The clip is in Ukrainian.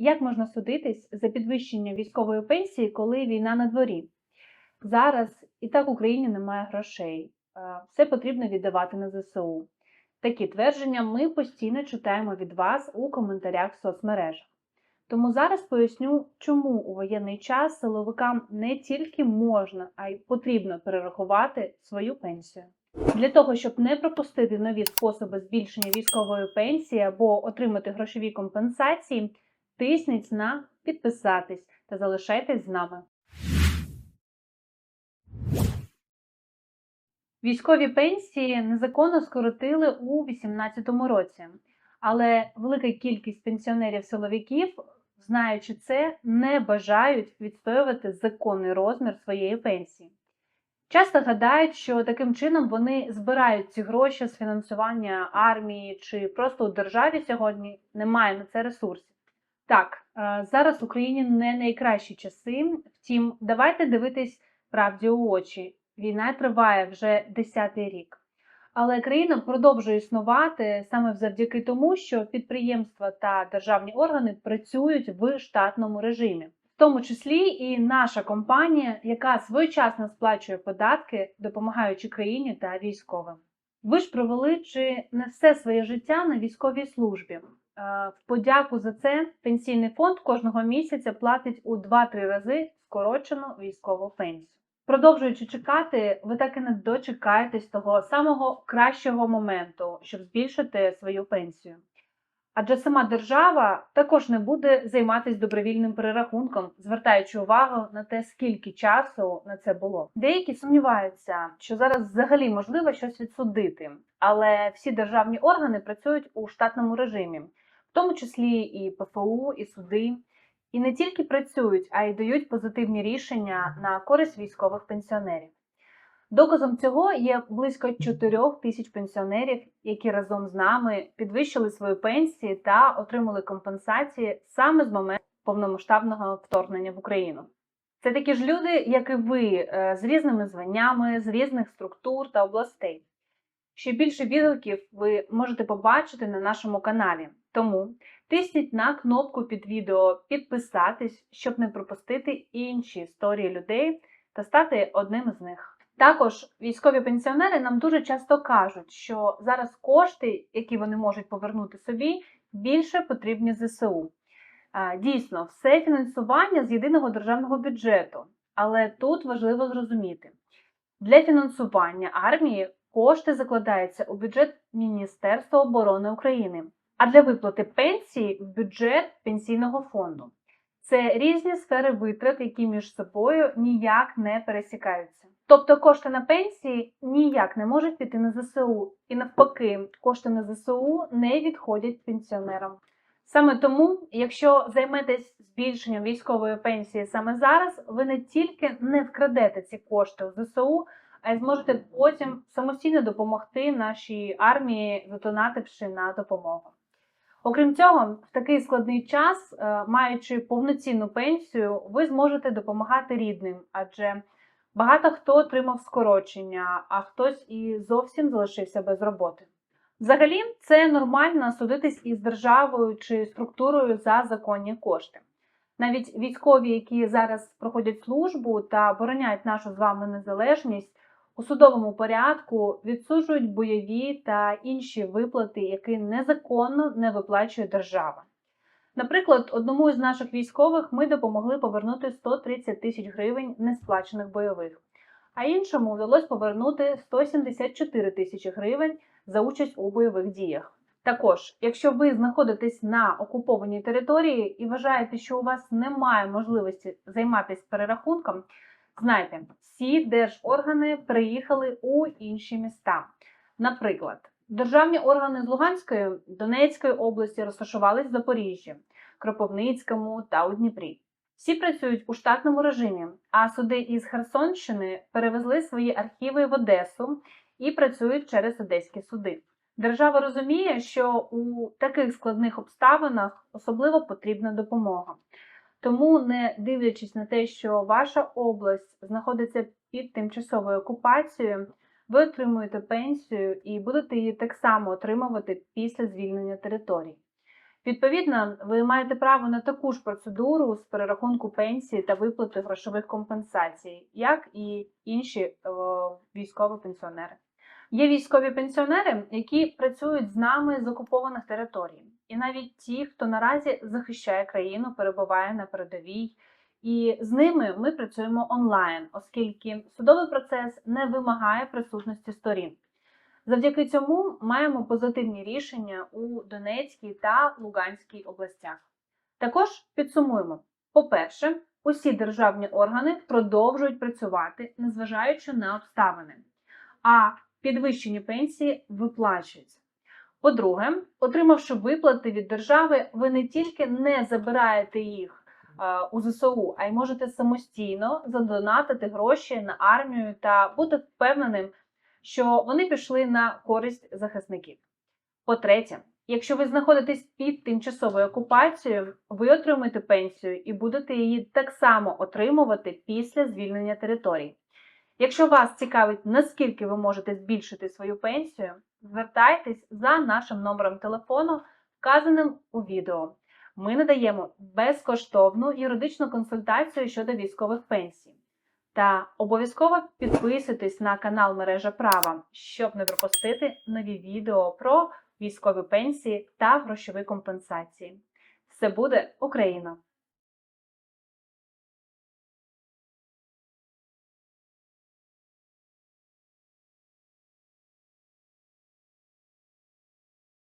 Як можна судитись за підвищення військової пенсії, коли війна на дворі? Зараз і так в Україні немає грошей, е, все потрібно віддавати на ЗСУ. Такі твердження ми постійно читаємо від вас у коментарях в соцмережах. Тому зараз поясню, чому у воєнний час силовикам не тільки можна, а й потрібно перерахувати свою пенсію. Для того, щоб не пропустити нові способи збільшення військової пенсії або отримати грошові компенсації, тисніть на підписатись та залишайтесь з нами. Військові пенсії незаконно скоротили у 2018 році, але велика кількість пенсіонерів-силовиків, знаючи це, не бажають відстоювати законний розмір своєї пенсії. Часто гадають, що таким чином вони збирають ці гроші з фінансування армії чи просто у державі сьогодні немає на це ресурсів. Так, е, зараз в Україні не найкращі часи, втім, давайте дивитись правді у очі. Війна триває вже 10-й рік. Але країна продовжує існувати саме завдяки тому, що підприємства та державні органи працюють в штатному режимі, в тому числі і наша компанія, яка своєчасно сплачує податки, допомагаючи країні та військовим. Ви ж провели чи не все своє життя на військовій службі. Е, В подяку за це пенсійний фонд кожного місяця платить у 2-3 рази скорочену військову пенсію. Продовжуючи чекати, ви так і не дочекаєтесь того самого кращого моменту, щоб збільшити свою пенсію. Адже сама держава також не буде займатися добровільним перерахунком, звертаючи увагу на те, скільки часу на це було. Деякі сумніваються, що зараз взагалі можливо щось відсудити, але всі державні органи працюють у штатному режимі, тому числі і ПФУ, і суди. І не тільки працюють, а й дають позитивні рішення на користь військових пенсіонерів. Доказом цього є близько 4 тисяч пенсіонерів, які разом з нами підвищили свої пенсії та отримали компенсації саме з моменту повномасштабного вторгнення в Україну. Це такі ж люди, як і ви, е, з різними званнями, з різних структур та областей. Ще більше відгуків ви можете побачити на нашому каналі. Тому тисніть на кнопку під відео підписатись, щоб не пропустити інші історії людей та стати одним з них. Також військові пенсіонери нам дуже часто кажуть, що зараз кошти, які вони можуть повернути собі, більше потрібні ЗСУ. Дійсно, все фінансування з єдиного державного бюджету, але тут важливо зрозуміти, для фінансування армії кошти закладаються у бюджет Міністерства оборони України, а для виплати пенсії в бюджет пенсійного фонду. Це різні сфери витрат, які між собою ніяк не пересікаються. Тобто кошти на пенсії ніяк не можуть піти на ЗСУ, і навпаки, кошти на ЗСУ не відходять пенсіонерам. Саме тому, якщо займетесь збільшенням військової пенсії саме зараз, ви не тільки не вкрадете ці кошти у ЗСУ, а й зможете потім самостійно допомогти нашій армії, задонативши на допомогу. Окрім цього, в такий складний час, е, маючи повноцінну пенсію, ви зможете допомагати рідним, адже багато хто отримав скорочення, а хтось і зовсім залишився без роботи. Взагалі, це нормально судитись із державою чи структурою за законні кошти. Навіть військові, які зараз проходять службу та обороняють нашу з вами незалежність, у судовому порядку відсуджують бойові та інші виплати, які незаконно не виплачує держава. Наприклад, одному із наших військових ми допомогли повернути 130 тисяч гривень несплачених бойових, а іншому вдалося повернути 174 тисячі гривень за участь у бойових діях. Також, якщо ви знаходитесь на окупованій території і вважаєте, що у вас немає можливості займатися перерахунком, знайте, всі держоргани приїхали у інші міста. Наприклад, державні органи з Луганської, Донецької області розташувались в Запоріжжі, Кропивницькому та у Дніпрі. Всі працюють у штатному режимі, а суди із Херсонщини перевезли свої архіви в Одесу і працюють через одеські суди. Держава розуміє, що у таких складних обставинах особливо потрібна допомога. Тому, не дивлячись на те, що ваша область знаходиться під тимчасовою окупацією, ви отримуєте пенсію і будете її так само отримувати після звільнення територій. Відповідно, ви маєте право на таку ж процедуру з перерахунку пенсії та виплати грошових компенсацій, як і інші е, військові пенсіонери. Є військові пенсіонери, які працюють з нами з окупованих територій, і навіть ті, хто наразі захищає країну, перебуває на передовій. І з ними ми працюємо онлайн, оскільки судовий процес не вимагає присутності сторін. Завдяки цьому маємо позитивні рішення у Донецькій та Луганській областях. Також підсумуємо: по-перше, усі державні органи продовжують працювати, незважаючи на обставини, а підвищені пенсії виплачуються. По-друге, отримавши виплати від держави, ви не тільки не забираєте їх е, у ЗСУ, а й можете самостійно задонатити гроші на армію та бути впевненим, що вони пішли на користь захисників. По-третє, якщо ви знаходитесь під тимчасовою окупацією, ви отримаєте пенсію і будете її так само отримувати після звільнення територій. Якщо вас цікавить, наскільки ви можете збільшити свою пенсію, звертайтесь за нашим номером телефону, вказаним у відео. Ми надаємо безкоштовну юридичну консультацію щодо військових пенсій. Та обов'язково підписуйтесь на канал Мережа Права, щоб не пропустити нові відео про військові пенсії та грошові компенсації. Все буде Україна!